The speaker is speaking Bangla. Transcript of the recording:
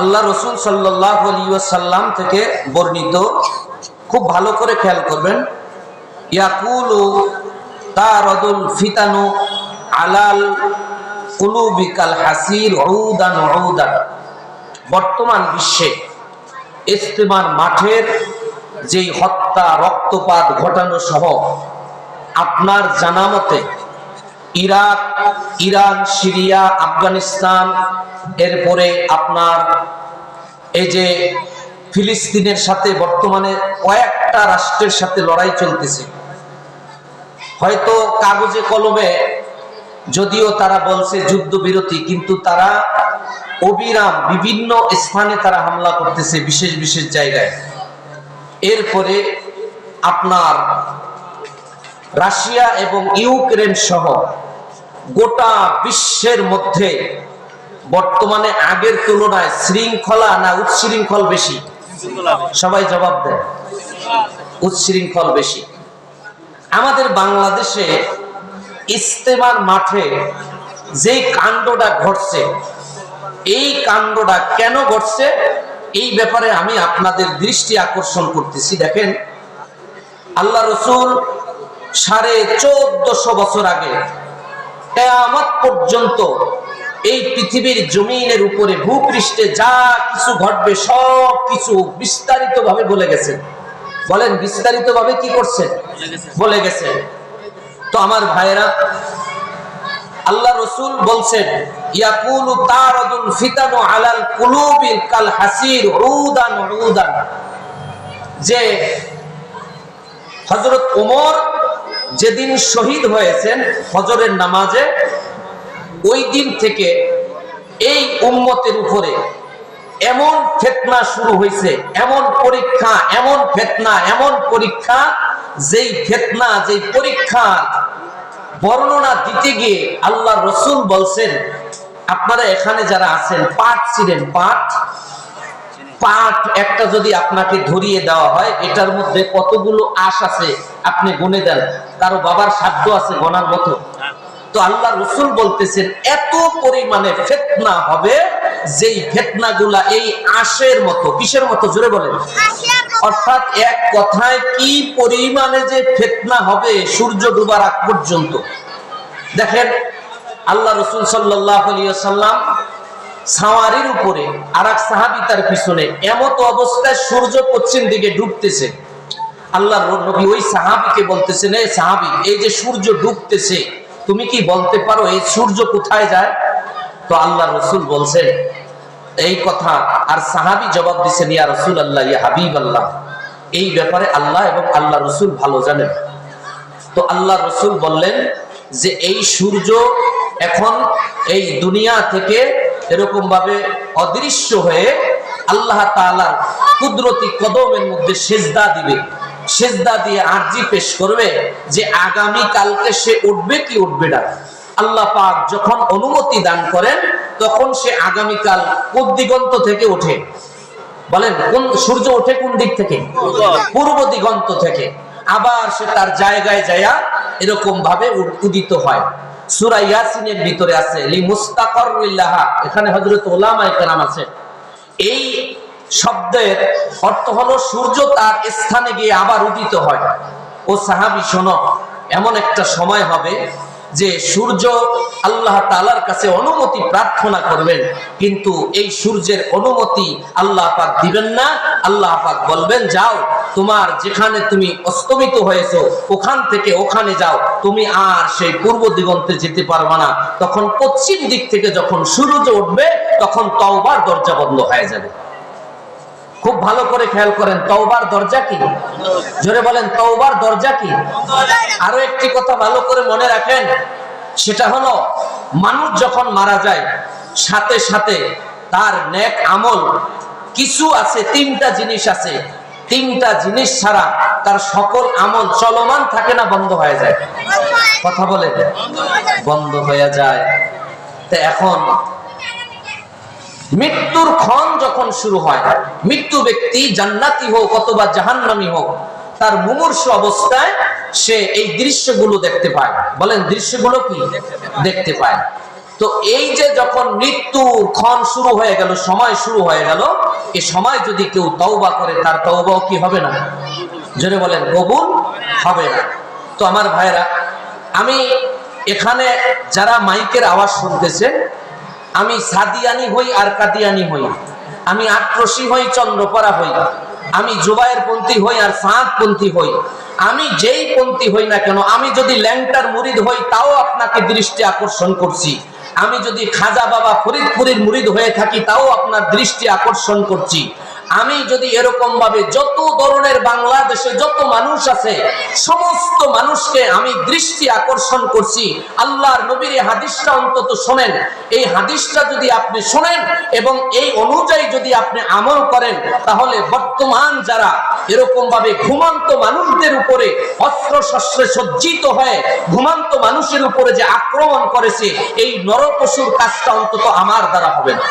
আল্লাহ রসুল সাল্লাহ সাল্লাম থেকে বর্ণিত, খুব ভালো করে খেয়াল করবেন ফিতানু আলাল হাসির বর্তমান বিশ্বে ইস্তেমার মাঠের যেই হত্যা, রক্তপাত ঘটানো সহ আপনার জানামতে ইরাক, ইরান, সিরিয়া, আফগানিস্তান, এরপরে আপনার এই যে ফিলিস্তিনের সাথে বর্তমানে কয়েকটা রাষ্ট্রের সাথে লড়াই চলতেছে। হয়তো কাগজে কলমে যদিও তারা বলছে যুদ্ধবিরতি, কিন্তু তারা অবিরাম বিভিন্ন স্থানে তারা হামলা করতেছে বিশেষ বিশেষ জায়গায়। এরপরে আপনার রাশিয়া এবং ইউক্রেন সহ গোটা বিশ্বের মধ্যে বর্তমানে আগের তুলনায় শৃঙ্খলা না উচ্ছৃঙ্খল বেশি? সবাই জবাব দেয় উচ্ছৃঙ্খল বেশি। আমাদের বাংলাদেশে ইস্তেমার মাঠে যেই কাণ্ডটা ঘটছে, এই কাণ্ডটা কেন ঘটছে, এই ব্যাপারে আমি আপনাদের দৃষ্টি আকর্ষণ করতেছি। দেখেন, আল্লাহ রসুল সাড়ে চোদ্দশো বছর আগে, কেয়ামত পর্যন্ত এই পৃথিবীর জমিনের উপরে ভূপৃষ্ঠে যা কিছু ঘটবে, সব কিছু বিস্তারিত ভাবে বলে গেছেন বলেন বিস্তারিত ভাবে কি করছেন বলে গেছেন তো আমার ভাইরা আল্লাহ রসুল বলছেন, ইয়াকুলু তারাদুল ফিতানু আলাল কুলুবিল কাল হাসির উদান উদান। যে হযরত ওমর যেদিন শহীদ হয়েছেন হজরের নামাজে, ওই দিন থেকে এই উম্মতের উপরে এমন ফেতনা শুরু হয়েছে, এমন পরীক্ষা, এমন ফেতনা, এমন পরীক্ষা, যেই ফেতনা, যেই পরীক্ষার বর্ণনা দিতে গিয়ে আল্লাহ রসুল বলছেন, আপনারা এখানে যারা আছেন, পাঠ ছিলেন, পাঠ পাঠ একটা যদি আপনাকে ধরিয়ে দেওয়া হয়, এটার মধ্যে কতগুলো আশ আছে আপনি গুনে দেন? কারও বাবার সাধ্য আছে গোনার মতো। তো আল্লাহ রসুল বলতেছেন, এত পরিমাণে ফেতনা হবে যেই ফেতনা গুলা এই আশের মতো, কিসের মতো? জোরে বলেন। অর্থাৎ এক কথায় কি পরিমাণে যে ফেতনা হবে সূর্য ডুবার আগ পর্যন্ত? দেখেন, আল্লাহ রসুল সাল্লাহ সাল্লাম সাওয়ারির উপরে আর এক সাহাবি তার পিছনে এমত অবস্থায় সূর্য পশ্চিম দিকে ডুবতেছে। আল্লাহ নবী ওই সাহাবিকে বলতেছেন এই সাহাবি, এই যে সূর্য ডুবতেছে, তুমি কি বলতে পারো এই সূর্য কোথায় যায়? তো আল্লাহ রসুল বলছেন, এই কথা। আর সাহাবি জবাব দিচ্ছেন ইয়া রসুল আল্লাহ ইয়া হাবিব আল্লাহ এই ব্যাপারে আল্লাহ এবং আল্লাহ রসুল ভালো জানেন। তো আল্লাহ রসুল বললেন যে, এই সূর্য এখন এই দুনিয়া থেকে এরকম ভাবে অদৃশ্য হয়ে আল্লাহ তাআলার কুদরতি কদমের মধ্যে সেজদা দিবে। সেজদা দিয়ে আরজি পেশ করবে যে আগামী কালকে সে উঠবে কি উঠবে না। আল্লাহ পাক যখন অনুমতি দান করেন, তখন সে আগামীকাল দিগন্ত থেকে ওঠে? বলেন, কোন সূর্য ওঠে কোন দিক থেকে? পূর্ব দিগন্ত থেকে। আবার সে তার জায়গায় যায়া এরকম ভাবে উদিত হয়। সূরা ইয়াসিনের ভিতরে আছে লি মুস্তাকরুল্লাহ এখানে হযরত উলামায়ে কেরাম আছে। এই শব্দের অর্থ হলো সূর্য তার স্থানে গিয়ে আবার উদিত হয়। ও সাহাবি, শোনো, এমন একটা সময় হবে যে সূর্য আল্লাহ তাআলার কাছে অনুমতি প্রার্থনা করবেন, কিন্তু এই সূর্যের অনুমতি আল্লাহ পাক দিবেন না। আল্লাহ পাক বলবেন, যাও, তোমার যেখানে তুমি অস্তমিত হয়েছো, ওখান থেকে ওখানে যাও। তুমি আর সেই পূর্ব দিগন্তে যেতে পারবে না। তখন পশ্চিম দিক থেকে যখন সূর্য উঠবে, তখন তওবার দরজা বন্ধ হয়ে যাবে। খুব ভালো করে খেয়াল করেন, তওবার দরজা কি? জোরে বলেন, তওবার দরজা কি? আরও একটি কথা ভালো করে মনে রাখেন, সেটা হলো মানুষ যখন মারা যায়, সাথে সাথে তার নেক আমল, কিছু আছে, তিনটা জিনিস আছে। তিনটা জিনিস ছাড়া তার সকল আমল চলমান থাকে না, বন্ধ হয়ে যায়। কথা বলে, বন্ধ হয়ে যায়। তা এখন মৃত্যুর ক্ষণ যখন শুরু হয়, মৃত্যু ব্যক্তি জান্নাতি হোক অথবা জাহান্নামি হোক, তার মুমূর্ষ অবস্থায় সে এই দৃশ্যগুলো দেখতে পায়। বলেন, দৃশ্যগুলো কি? দেখতে পায়। তো এই যে যখন মৃত্যুর ক্ষণ শুরু হয়ে গেল, সময় শুরু হয়ে গেল এই সময় যদি কেউ তওবা করে, তার তওবাও কি হবে না? জোরে বলেন, কবুল হবে না। তো আমার ভাইরা আমি এখানে যারা মাইকের আওয়াজ শুনতেছে আমি সাদিয়ানি হই আর কাদিয়ানি হই। আমি আক্রোশী হই, চন্দ্রপরা হই। আমি জুবায়ের পন্থী হই আর সাঁত পন্থী হই। আমি যেই পন্থী হই না কেন, আমি যদি ল্যাংটার মুরিদ হই, তাও আপনাকে দৃষ্টি আকর্ষণ করছি। আমি যদি খাজা বাবা ফরিদপুরের মুরিদ হয়ে থাকি, তাও আপনার দৃষ্টি আকর্ষণ করছি। আমি যদি এরকম ভাবে যত ধরনের বাংলাদেশে যত মানুষ আছে, সমস্ত মানুষকে আমি দৃষ্টি আকর্ষণ করছি। আল্লাহর নবীর এই হাদিসটা অন্তত শোনেন। এই হাদিসটা যদি আপনি শোনেন এবং এই অনুযায়ী যদি আপনি আমল করেন, তাহলে বর্তমান যারা এরকম ভাবে ঘুমান্ত মানুষদের উপরে অস্ত্র শস্ত্রে সজ্জিত হয়ে ঘুমান্ত মানুষের উপরে যে আক্রমণ করেছে, এই নরপশুর কাজটা অন্তত আমার দ্বারা হবে না।